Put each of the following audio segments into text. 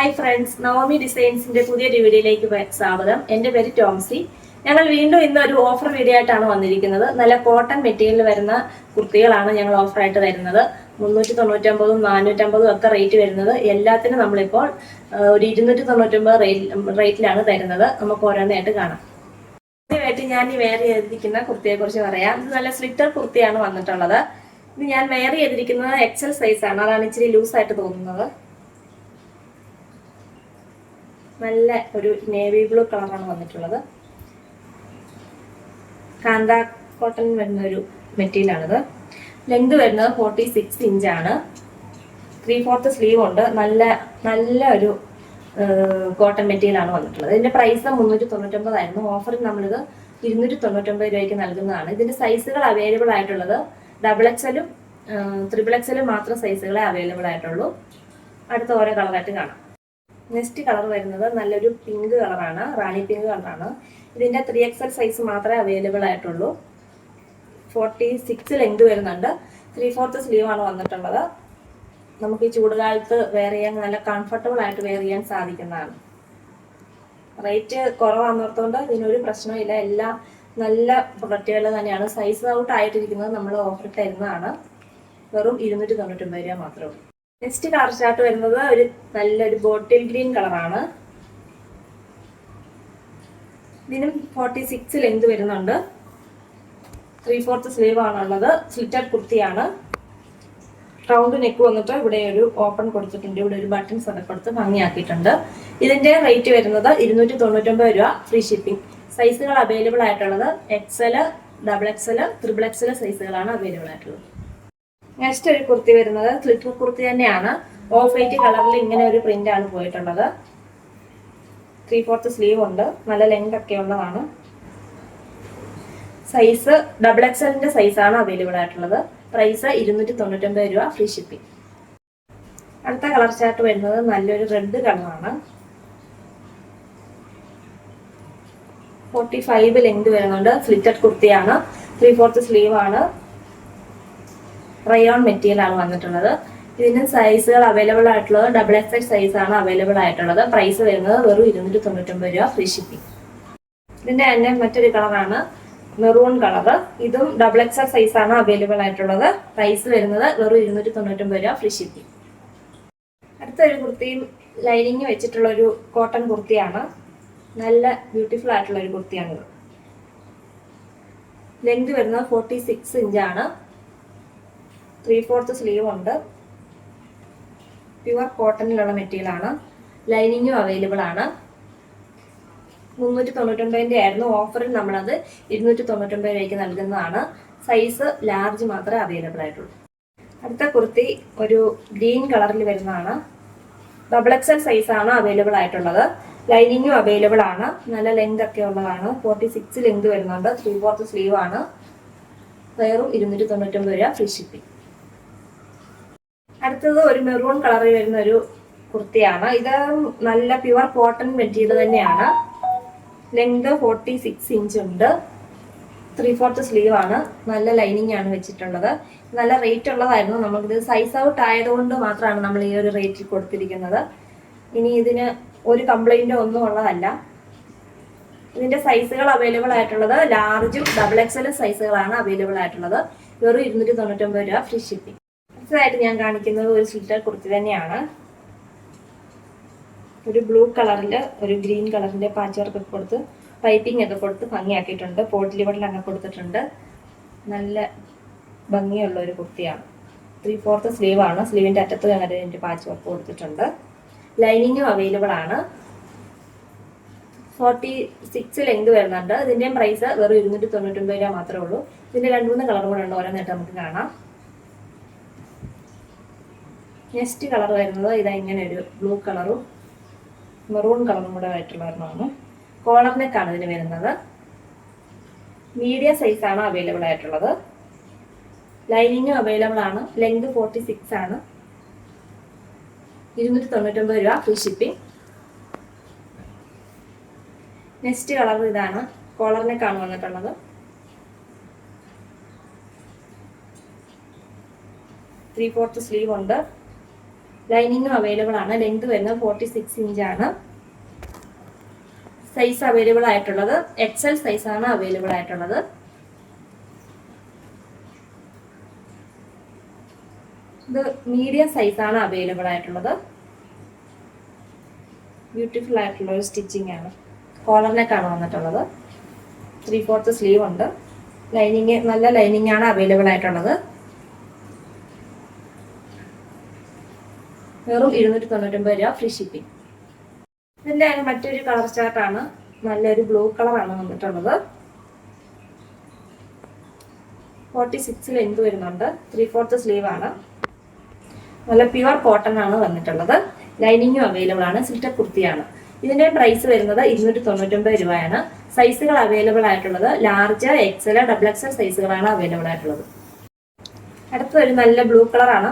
Hi friends Navami ഡിസൈൻസിന്റെ പുതിയൊരു വീഡിയോയിലേക്ക് സ്വാഗതം. എന്റെ പേര് ടോംസി. ഞങ്ങൾ വീണ്ടും ഇന്ന് ഒരു ഓഫർ വീഡിയോ ആയിട്ടാണ് വന്നിരിക്കുന്നത്. നല്ല കോട്ടൺ മെറ്റീരിയൽ വരുന്ന കുർത്തികളാണ് ഞങ്ങൾ ഓഫറായിട്ട് വരുന്നത്. മുന്നൂറ്റി തൊണ്ണൂറ്റമ്പതും നാനൂറ്റമ്പതും ഒക്കെ റേറ്റ് വരുന്നത്. എല്ലാത്തിനും നമ്മളിപ്പോൾ ഒരു ഇരുന്നൂറ്റി തൊണ്ണൂറ്റമ്പത് റേറ്റിലാണ് തരുന്നത്. നമുക്ക് ഓരോന്നായിട്ട് കാണാം. ആദ്യമായിട്ട് ഞാൻ ഈ വേറെ ചെയ്തിരിക്കുന്ന കുർത്തിയെ കുറിച്ച് പറയാം. ഇത് നല്ല സ്ലിറ്റർ കുർത്തിയാണ് വന്നിട്ടുള്ളത്. ഇത് ഞാൻ വേറെ ചെയ്തിരിക്കുന്നത് എക്സൽ ആണ്. അതാണ് ഇച്ചിരി ലൂസായിട്ട് തോന്നുന്നത്. നല്ല ഒരു നേവി ബ്ലൂ കളറാണ് വന്നിട്ടുള്ളത്. കാന്ത കോട്ടൺ വരുന്ന ഒരു മെറ്റീരിയലാണിത് ലെങ്ത് വരുന്നത് ഫോർട്ടി സിക്സ് ഇഞ്ചാണ് ത്രീ ഫോർത്ത് സ്ലീവ് ഉണ്ട്. നല്ല നല്ല ഒരു കോട്ടൺ മെറ്റീരിയലാണ് വന്നിട്ടുള്ളത്. ഇതിന്റെ പ്രൈസ് മുന്നൂറ്റി തൊണ്ണൂറ്റൊമ്പതായിരുന്നു ഓഫറിൽ നമ്മളിത് ഇരുന്നൂറ്റി തൊണ്ണൂറ്റൊമ്പത് രൂപയ്ക്ക് നൽകുന്നതാണ്. ഇതിന്റെ സൈസുകൾ അവൈലബിൾ ആയിട്ടുള്ളത് ഡബിൾ എക്സലും ത്രിബിൾ എക്സലും മാത്രം സൈസുകളെ അവൈലബിൾ ആയിട്ടുള്ളൂ. അടുത്ത ഓരോ കളറായിട്ട് കാണാം. നെക്സ്റ്റ് കളർ വരുന്നത് നല്ലൊരു പിങ്ക് കളറാണ് റാണി പിങ്ക് കളറാണ്. ഇതിന്റെ ത്രീ എക്സൽ സൈസ് മാത്രമേ അവൈലബിൾ ആയിട്ടുള്ളൂ. ഫോർട്ടി സിക്സ് ലെങ്ത് വരുന്നുണ്ട്. ത്രീ ഫോർത്ത് ആണ് വന്നിട്ടുള്ളത്. നമുക്ക് ഈ ചൂടുകാലത്ത് വെയർ ചെയ്യാൻ നല്ല കംഫർട്ടബിൾ ആയിട്ട് വെയർ ചെയ്യാൻ സാധിക്കുന്നതാണ്. റേറ്റ് കുറവാന്നോർത്തുകൊണ്ട് ഇതിനൊരു പ്രശ്നമില്ല എല്ലാ നല്ല പ്രൊഡക്റ്റുകൾ തന്നെയാണ്. സൈസ് ഔട്ട് ആയിട്ടിരിക്കുന്നത് നമ്മൾ ഓഫർ തരുന്നതാണ്. വെറും ഇരുന്നൂറ്റി തൊണ്ണൂറ്റൊമ്പത് രൂപ മാത്രമേ നെക്സ്റ്റ് കളർ ചാർട്ട് വരുന്നത് ഒരു നല്ലൊരു ബോട്ടിൽ ഗ്രീൻ കളറാണ് ഇതിനും ഫോർട്ടി സിക്സ് ലെങ്ത് വരുന്നുണ്ട്. ത്രീ ഫോർത്ത് സ്ലീവ് ആണുള്ളത്. സ്ലിറ്റഡ് കുർത്തിയാണ്. റൗണ്ട് നെക്ക് വന്നിട്ട് ഇവിടെ ഒരു ഓപ്പൺ കൊടുത്തിട്ടുണ്ട്. ഇവിടെ ഒരു ബട്ടൺ ഒക്കെ കൊടുത്ത് ഭംഗിയാക്കിയിട്ടുണ്ട്. ഇതിന്റെ റേറ്റ് വരുന്നത് ഇരുന്നൂറ്റി തൊണ്ണൂറ്റൊമ്പത് രൂപ ഫ്രീ ഷിപ്പിംഗ് സൈസുകൾ അവൈലബിൾ ആയിട്ടുള്ളത് XL double XL triple XL സൈസുകളാണ് available ആയിട്ടുള്ളത്. നെക്സ്റ്റ് ഒരു കുർത്തി വരുന്നത് സ്ലിറ്റർ കുർത്തി തന്നെയാണ്. ഓഫ് വൈറ്റ് കളറിൽ ഇങ്ങനെ ഒരു പ്രിന്റ് ആണ് പോയിട്ടുള്ളത്. ത്രീ ഫോർത്ത് സ്ലീവ് ഉണ്ട്. നല്ല ലെങ്ത് ഒക്കെ ഉള്ളതാണ്. സൈസ് ഡബിൾ എക്സലിന്റെ സൈസാണ് അവൈലബിൾ ആയിട്ടുള്ളത്. പ്രൈസ് ഇരുന്നൂറ്റി തൊണ്ണൂറ്റൊമ്പത് രൂപ ഫ്രീ ഷിപ്പിംഗ് അടുത്ത കളർ ചാർട്ട് വരുന്നത് നല്ലൊരു റെഡ് കളറാണ് ഫോർട്ടി ഫൈവ് ലെങ്ത് വരുന്നുണ്ട്. സ്ലിറ്റഡ് കുർത്തിയാണ്. ത്രീ ഫോർത്ത് സ്ലീവ് ആണ്. റയോൺ മെറ്റീരിയൽ ആണ് വന്നിട്ടുള്ളത്. ഇതിന് സൈസുകൾ അവൈലബിൾ ആയിട്ടുള്ളത് ഡബിൾ എക്സ് എക്സ് സൈസ് ആണ് അവൈലബിൾ ആയിട്ടുള്ളത്. പ്രൈസ് വരുന്നത് വെറും ഇരുന്നൂറ്റി തൊണ്ണൂറ്റൊമ്പത് രൂപ ഫ്രീ ഷിപ്പിംഗ് ഇതിന്റെ തന്നെ മറ്റൊരു കളറാണ് മെറൂൺ കളർ ഇതും ഡബിൾ എക്സ് എക്സ് സൈസ് ആണ് അവൈലബിൾ ആയിട്ടുള്ളത്. പ്രൈസ് വരുന്നത് വെറും ഇരുന്നൂറ്റി തൊണ്ണൂറ്റൊമ്പത് രൂപ ഫ്രീ ഷിപ്പിംഗ് അടുത്തൊരു കുർത്തിയും ലൈനിങ് വെച്ചിട്ടുള്ള ഒരു കോട്ടൺ കുർത്തിയാണ്. നല്ല ബ്യൂട്ടിഫുൾ ആയിട്ടുള്ള ഒരു കുർത്തിയാണിത്. ലെങ്ത് വരുന്നത് ഫോർട്ടി സിക്സ് ഇഞ്ചാണ് ത്രീ ഫോർത്ത് സ്ലീവ് ഉണ്ട് പ്യുവർ കോട്ടണിലുള്ള മെറ്റീരിയൽ ആണ് ലൈനിങ്ങും അവൈലബിൾ ആണ്. മുന്നൂറ്റി തൊണ്ണൂറ്റൊമ്പതിന്റെ ആയിരുന്നു ഓഫറിൽ നമ്മളത് ഇരുന്നൂറ്റി തൊണ്ണൂറ്റൊമ്പത് രൂപയ്ക്ക് നൽകുന്നതാണ്. സൈസ് ലാർജ് മാത്രമേ അവൈലബിൾ ആയിട്ടുള്ളൂ. അടുത്ത കുർത്തി ഒരു ഗ്രീൻ കളറിൽ വരുന്നതാണ്. ഡബിൾ എക്സൽ സൈസ് ആണ് അവൈലബിൾ ആയിട്ടുള്ളത്. ലൈനിങ്ങും അവൈലബിൾ ആണ്. നല്ല ലെങ്ത് ഒക്കെ ഉള്ളതാണ്. ഫോർട്ടി സിക്സ് ലെങ്ത് വരുന്നുണ്ട്. ത്രീ ഫോർത്ത് സ്ലീവ് ആണ്. വേറും ഇരുന്നൂറ്റി തൊണ്ണൂറ്റൊമ്പത് രൂപ ഫ്രീ ഷിപ്പിംഗ് അടുത്തത് ഒരു മെറൂൺ കളറിൽ വരുന്ന ഒരു കുർത്തിയാണ്. ഇത് നല്ല പ്യുവർ കോട്ടൺ മെറ്റീരിയൽ തന്നെയാണ്. ലെങ്ത് ഫോർട്ടി സിക്സ് ഇഞ്ച് ഉണ്ട്. ത്രീ ഫോർത്ത് സ്ലീവ് ആണ് നല്ല ലൈനിങ് ആണ് വെച്ചിട്ടുള്ളത്. നല്ല റേറ്റ് ഉള്ളതായിരുന്നു. നമുക്കിത് സൈസ് ഔട്ട് ആയതുകൊണ്ട് മാത്രമാണ് നമ്മൾ ഈ ഒരു റേറ്റിൽ കൊടുത്തിരിക്കുന്നത്. ഇനി ഇതിന് ഒരു കംപ്ലൈന്റോ ഒന്നും ഉള്ളതല്ല. ഇതിന്റെ സൈസുകൾ അവൈലബിൾ ആയിട്ടുള്ളത് ലാർജും ഡബിൾ എക്സലും സൈസുകളാണ് അവൈലബിൾ ആയിട്ടുള്ളത്. വെറും ഇരുന്നൂറ്റി തൊണ്ണൂറ്റൊമ്പത് രൂപ ഫ്രീ ഷിപ്പിംഗ്. അടുത്തതായിട്ട് ഞാൻ കാണിക്കുന്നത് ഒരു സ്വിറ്റർ കുർത്തി തന്നെയാണ്. ഒരു ബ്ലൂ കളറിൽ ഒരു ഗ്രീൻ കളറിന്റെ പാച്ച് വർക്ക് ഒക്കെ കൊടുത്ത് പൈപ്പിംഗ് ഒക്കെ കൊടുത്ത് ഭംഗിയാക്കിയിട്ടുണ്ട്. പോട്ടിലി അങ്ങനെ കൊടുത്തിട്ടുണ്ട്. നല്ല ഭംഗിയുള്ള ഒരു കുർത്തിയാണ്. ത്രീ ഫോർത്ത് സ്ലീവ് ആണ്. സ്ലീവിന്റെ അറ്റത്ത് അങ്ങനെ എന്റെ പാച്ച് വർക്ക് കൊടുത്തിട്ടുണ്ട് ലൈനിങ്ങും അവൈലബിൾ ആണ്. ഫോർട്ടി സിക്സ് ലെങ്ത് വരുന്നുണ്ട്. ഇതിന്റെയും പ്രൈസ് വെറും ഇരുന്നൂറ്റി തൊണ്ണൂറ്റൊമ്പത് രൂപ മാത്രമേ ഉള്ളൂ. ഇതിന്റെ രണ്ട് മൂന്ന് കളർ കൂടെ ഉണ്ട്. ഓരോന്നായിട്ട് നമുക്ക് കാണാം. നെക്സ്റ്റ് കളർ വരുന്നത് ഇതാ ഇങ്ങനെ ഒരു ബ്ലൂ കളറും മെറൂൺ കളറും കൂടെ ആയിട്ടുള്ള ഒരെണ്ണമാണ് കോളർ നെക്കാണ് ഇതിന് വരുന്നത്. മീഡിയം സൈസാണ് അവൈലബിൾ ആയിട്ടുള്ളത്. ലൈനിങ്ങും അവൈലബിൾ ആണ്. ലെങ്ത് ഫോർട്ടി സിക്സ് ആണ്. ഇരുന്നൂറ്റി തൊണ്ണൂറ്റൊമ്പത് രൂപ ഫ്രീ ഷിപ്പിംഗ് നെക്സ്റ്റ് കളർ ഇതാണ് കോളർ നെക്കാണ് വന്നിട്ടുള്ളത്. ത്രീ ഫോർത്ത് സ്ലീവ് ഉണ്ട്. ലൈനിങ്ങും അവൈലബിൾ ആണ്. ലെങ്ത് വരുന്നത് ഫോർട്ടി സിക്സ് ആണ്. സൈസ് അവൈലബിൾ ആയിട്ടുള്ളത്. എക്സൽ സൈസ് ആണ് അവൈലബിൾ ആയിട്ടുള്ളത്. ഇത് മീഡിയം സൈസ് ആണ് അവൈലബിൾ ആയിട്ടുള്ളത്. ബ്യൂട്ടിഫുൾ ആയിട്ടുള്ള ഒരു സ്റ്റിച്ചിങ് ആണ്. കോളർ വന്നിട്ടുള്ളത്. ത്രീ ഫോർത്ത് സ്ലീവ് ഉണ്ട്. ലൈനിങ് നല്ല ലൈനിങ് ആണ് അവൈലബിൾ ആയിട്ടുള്ളത്. വെറും ഇരുന്നൂറ്റി തൊണ്ണൂറ്റൊമ്പത് രൂപ ഫ്രീ ഷിപ്പിംഗ് ഇതിന്റെ മറ്റൊരു കളർ ചാർട്ടാണ് നല്ലൊരു ബ്ലൂ കളറാണ് വന്നിട്ടുള്ളത്. ഫോർട്ടി സിക്സ് ലെങ്ത് വരുന്നുണ്ട്. ത്രീ ഫോർത്ത് സ്ലീവ് ആണ്. നല്ല പ്യുവർ കോട്ടൺ ആണ് വന്നിട്ടുള്ളത്. ലൈനിങ്ങും അവൈലബിൾ ആണ്. സിൽറ്റർ കുർത്തിയാണ്. ഇതിന്റെ പ്രൈസ് വരുന്നത് ഇരുന്നൂറ്റി തൊണ്ണൂറ്റൊമ്പത് രൂപയാണ്. സൈസുകൾ അവൈലബിൾ ആയിട്ടുള്ളത്. ലാർജ് എക്സൽ ഡബിൾ എക്സൽ സൈസുകളാണ് അവൈലബിൾ ആയിട്ടുള്ളത്. അടുത്ത ഒരു നല്ല ബ്ലൂ കളറാണ്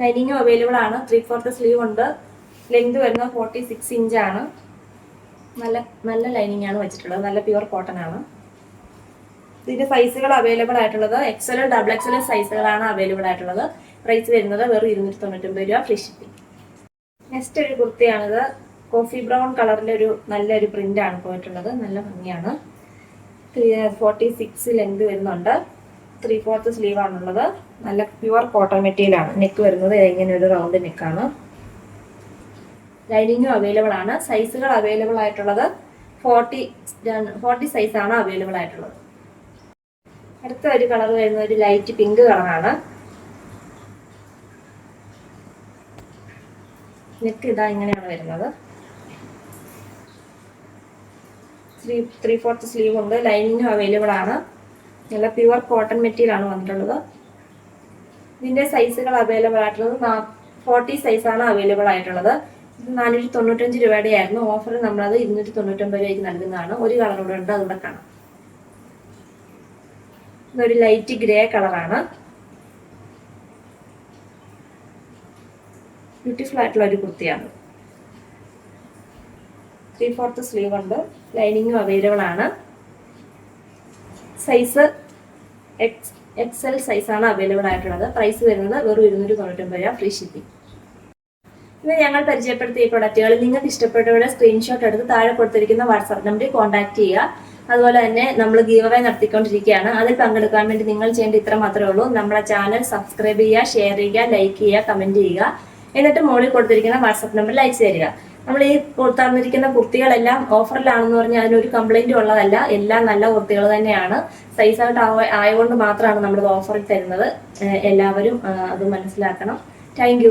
ലൈനിങ്ങും അവൈലബിൾ ആണ്. ത്രീ ഫോർത്ത് സ്ലീവ് ഉണ്ട്. ലെങ്ത് വരുന്നത് ഫോർട്ടി സിക്സ് ഇഞ്ച് ആണ്. നല്ല നല്ല ലൈനിങ് ആണ് വെച്ചിട്ടുള്ളത്. നല്ല പ്യുവർ കോട്ടൺ ആണ്. ഇതിന്റെ സൈസുകൾ അവൈലബിൾ ആയിട്ടുള്ളത്. എക്സൽ ഡബിൾ എക്സൽ സൈസുകളാണ് അവൈലബിൾ ആയിട്ടുള്ളത്. പ്രൈസ് വരുന്നത് വെറും ഇരുന്നൂറ്റി തൊണ്ണൂറ്റൊമ്പത് രൂപ ഫ്രീ ഷിപ്പിംഗ് നെക്സ്റ്റ് ഒരു കുർത്തിയാണിത് കോഫി ബ്രൗൺ കളറിലെ ഒരു നല്ലൊരു പ്രിന്റ് ആണ് പോയിട്ടുള്ളത്. നല്ല ഭംഗിയാണ്. ഫോർട്ടി സിക്സ് ലെങ്ത് വരുന്നുണ്ട്. ത്രീ ഫോർത്ത് സ്ലീവ് ആണുള്ളത്. നല്ല പ്യുവർ കോട്ടൺ മെറ്റീരിയലാണ് നെക്ക് വരുന്നത് ഇങ്ങനെ ഒരു റൗണ്ട് നെക്കാണ് ലൈനിങ്ങും അവൈലബിൾ ആണ്. സൈസുകൾ അവൈലബിൾ ആയിട്ടുള്ളത് ഫോർട്ടി ഫോർട്ടി സൈസ് ആണ് അവൈലബിൾ ആയിട്ടുള്ളത്. അടുത്ത ഒരു കളർ വരുന്നത് ഒരു ലൈറ്റ് പിങ്ക് കളറാണ് നെക്ക് ഇതാ ഇങ്ങനെയാണ് വരുന്നത്. ത്രീ ത്രീ ഫോർത്ത് സ്ലീവ് ഉണ്ട്. ലൈനിങ്ങും അവൈലബിൾ ആണ്. നല്ല പ്യുവർ കോട്ടൺ മെറ്റീരിയൽ ആണ് വന്നിട്ടുള്ളത്. ഇതിന്റെ സൈസുകൾ അവൈലബിൾ ആയിട്ടുള്ളത് ഫോർട്ടി സൈസാണ് അവൈലബിൾ ആയിട്ടുള്ളത്. നാനൂറ്റി തൊണ്ണൂറ്റഞ്ച് രൂപയുടെ ആയിരുന്നു ഓഫർ നമ്മളത് ഇരുന്നൂറ്റി തൊണ്ണൂറ്റൊമ്പത് രൂപയ്ക്ക് നൽകുന്നതാണ്. ഒരു കളർ ഇവിടെ ഉണ്ട് അതുകൂടെ കാണാം. ഇതൊരു ലൈറ്റ് ഗ്രേ കളറാണ് ബ്യൂട്ടിഫുൾ ആയിട്ടുള്ള ഒരു കുർത്തിയാണ്. ത്രീ ഫോർത്ത് സ്ലീവ് ഉണ്ട്. ലൈനിങ്ങും അവൈലബിൾ ആണ്. സൈസ് എക്സ് എക്സൽ സൈസാണ് അവൈലബിൾ ആയിട്ടുള്ളത്. പ്രൈസ് വരുന്നത് വെറും ഇരുന്നൂറ്റി തൊണ്ണൂറ്റൊമ്പത് രൂപ ഫ്രീ ഷിപ്പിംഗ് ഇന്ന് ഞങ്ങൾ പരിചയപ്പെടുത്തിയ ഈ പ്രൊഡക്റ്റുകൾ നിങ്ങൾക്ക് ഇഷ്ടപ്പെട്ടവരുടെ സ്ക്രീൻഷോട്ട് എടുത്ത് താഴെ കൊടുത്തിരിക്കുന്ന വാട്സാപ്പ് നമ്പറിൽ കോൺടാക്ട് ചെയ്യുക. അതുപോലെ തന്നെ നമ്മൾ ഗീവ് അവേ നടത്തിക്കൊണ്ടിരിക്കുകയാണ്. അതിൽ പങ്കെടുക്കാൻ വേണ്ടി നിങ്ങൾ ചെയ്യേണ്ട ഇത്ര മാത്രമേ ഉള്ളൂ. നമ്മുടെ ചാനൽ സബ്സ്ക്രൈബ് ചെയ്യുക ഷെയർ ചെയ്യുക ലൈക്ക് ചെയ്യുക കമന്റ് ചെയ്യുക. എന്നിട്ട് മോളിൽ കൊടുത്തിരിക്കുന്ന വാട്സാപ്പ് നമ്പറിൽ അയച്ചു തരിക. നമ്മൾ ഈ തന്നിരിക്കുന്ന കുർത്തികളെല്ലാം ഓഫറിലാണെന്ന് പറഞ്ഞാൽ അതിനൊരു കംപ്ലൈന്റ് ഉള്ളതല്ല. എല്ലാം നല്ല കുർത്തികൾ തന്നെയാണ്. സൈസ് ഔട്ട് ആയതുകൊണ്ട് മാത്രമാണ് നമ്മൾ ഓഫറിൽ തരുന്നത്. എല്ലാവരും അത് മനസ്സിലാക്കണം. താങ്ക്